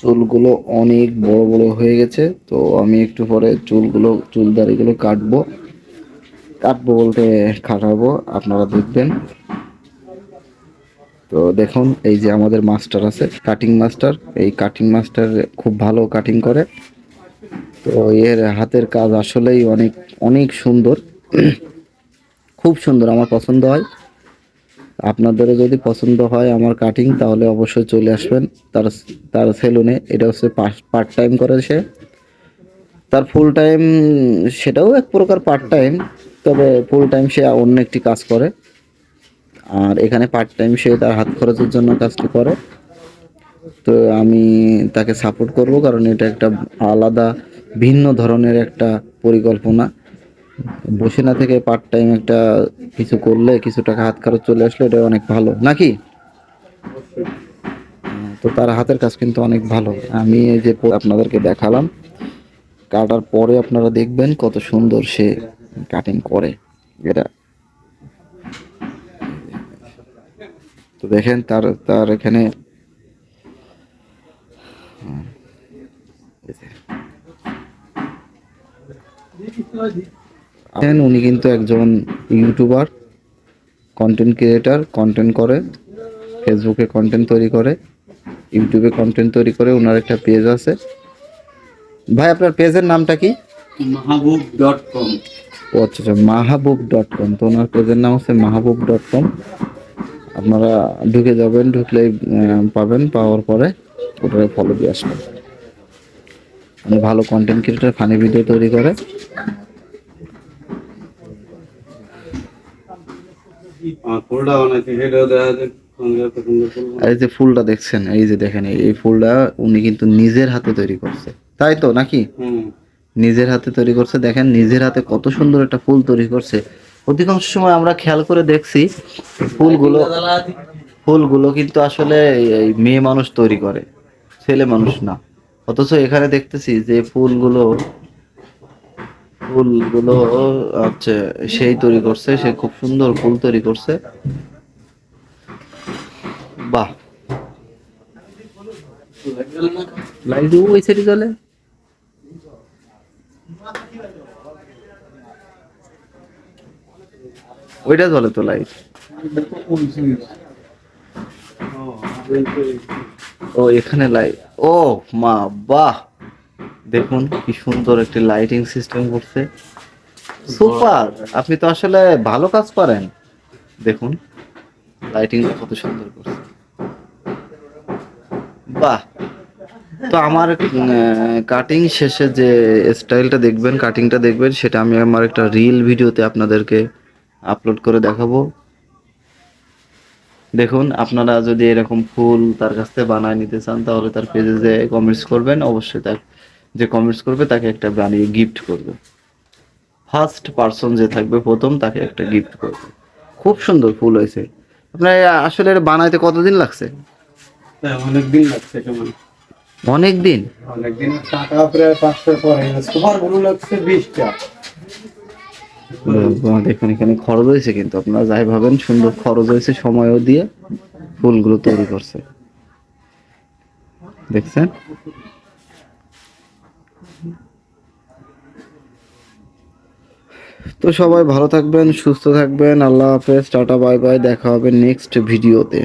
চুলগুলো অনেক বড় বড় হয়ে গেছে, তো আমি একটু পরে চুলগুলো চুল দাড়িগুলো কাটবো। কাটবো বলতে কাটাবো আপনারা দেখবেন। তো দেখুন, এই যে আমাদের মাস্টার আছে কাটিং মাস্টার এই কাটিং মাস্টার খুব ভালো কাটিং করে। তো এর হাতের কাজ আসলেই অনেক অনেক সুন্দর। খুব সুন্দর, আমার পছন্দ হয়। আপনাদেরও যদি পছন্দ হয় আমার কাটিং তাহলে অবশ্যই চলে আসবেন। তার তার সেলুনে এটা হচ্ছে পার্ট টাইম করে সে। তার ফুল টাইম সেটাও এক প্রকার পার্ট টাইম তবে ফুল টাইম সে অন্য একটি কাজ করে। আর এখানে পার্ট টাইম সে তার হাত খরচের জন্য কাজটি করে। তো আমি তাকে সাপোর্ট করব, কারণ এটা একটা আলাদা, ভিন্ন ধরনের একটা পরিকল্পনা। বসে না থেকে পার্ট টাইম একটা কিছু করলে কিছু টাকা হাত খরচ চলে আসলে এটা অনেক ভালো নাকি? তো তার হাতের কাজ কিন্তু অনেক ভালো। আমি এই যে আপনাদেরকে দেখালাম কাটার পরে আপনারা দেখবেন কত সুন্দর সে কাটিং করে। এটা তো দেখেন তার তার এখানে হুম, এই যে। দেখেন উনি কিন্তু একজন ইউটিউবার কন্টেন্ট ক্রিয়েটার কন্টেন্ট করে ফেসবুকে কন্টেন্ট তৈরি করে ইউটিউবে কন্টেন্ট তৈরি করে ওনার একটা পেজ আছে। ভাই আপনার পেজের নামটা কি? মাহবুব ডট কম। ও আচ্ছা আচ্ছা মাহবুব ডট কম। তো ওনার পেজের নাম হচ্ছে মাহবুব ডট কম। আপনারা ঢুকে যাবেন ঢুকলেই পাবেন পাওয়ার পরে ওটারে ফলো দিয়ে আসবেন। ভালো কন্টেন্ট ক্রিয়েটার ফানি ভিডিও তৈরি করে আমার ফুলটা বানাইছি সেটাও দেখা যায় সঙ্গে পছন্দ করব আর এই যে ফুলটা দেখছেন এই যে দেখেন এই- ফুলটা উনি কিন্তু নিজের হাতে তৈরি করছে। তাই তো নাকি? নিজের হাতে তৈরি করছে। দেখেন নিজের হাতে কত সুন্দর একটা ফুল তৈরি করছে। অধিকাংশ সময় আমরা খেয়াল করে দেখছি ফুলগুলো ফুলগুলো কিন্তু আসলে মেয়ে মানুষ তৈরি করে ছেলে মানুষ না। অথচ এখানে দেখতেছি যে ফুলগুলো ফুলগুলো হচ্ছে সেই তৈরি করছে সে খুব সুন্দর ফুল তৈরি করছে। বাহ। লাইট ওই সাইডে চলে ওইটা জ্বলে তো লাইট। ও এখানে লাইট। ও মা বাহ। দেখুন কি সুন্দর একটি লাইটিং সিস্টেম করছে। সুপার আপনি তো আসলে ভালো কাজ করেন। দেখুন লাইটিং কত সুন্দর করছে। বাহ! তো আমার কাটিং শেষে যে স্টাইলটা দেখবেন কাটিংটা দেখবেন সেটা আমি আমার একটা রিল ভিডিওতে আপনাদেরকে আপলোড করে দেখাবো। দেখুন আপনারা যদি এরকম ফুল তার কাছ থেকে বানায় নিতে চান তাহলে তার পেজে যে কমেন্টস করবেন। অবশ্যই তার যে কমেন্টস করবে তাকে একটা বানিয়ে গিফট করবে। ফার্স্ট পার্সন যে থাকবে প্রথম তাকে একটা গিফট করবে। খুব সুন্দর ফুল হয়েছে। আপনার আসলে বানাইতে কতদিন লাগছে? তাই অনেকদিন লাগছে অনেক দিন অনেকদিন টাকা প্রায় পাঁচশো পরে তোমারগুলো লাগছে বিশটা? দেখুন এখানে খরচ হয়েছে কিন্তু। আপনারা যাই ভাবেন সুন্দর খরচ হয়েছে সময়ও দিয়ে ফুলগুলো তৈরি করছে। দেখছেন? তো সবাই ভালো থাকবেন, সুস্থ থাকবেন। আল্লাহ হাফেজ, টাটা, বাই বাই। দেখা হবে নেক্সট ভিডিওতে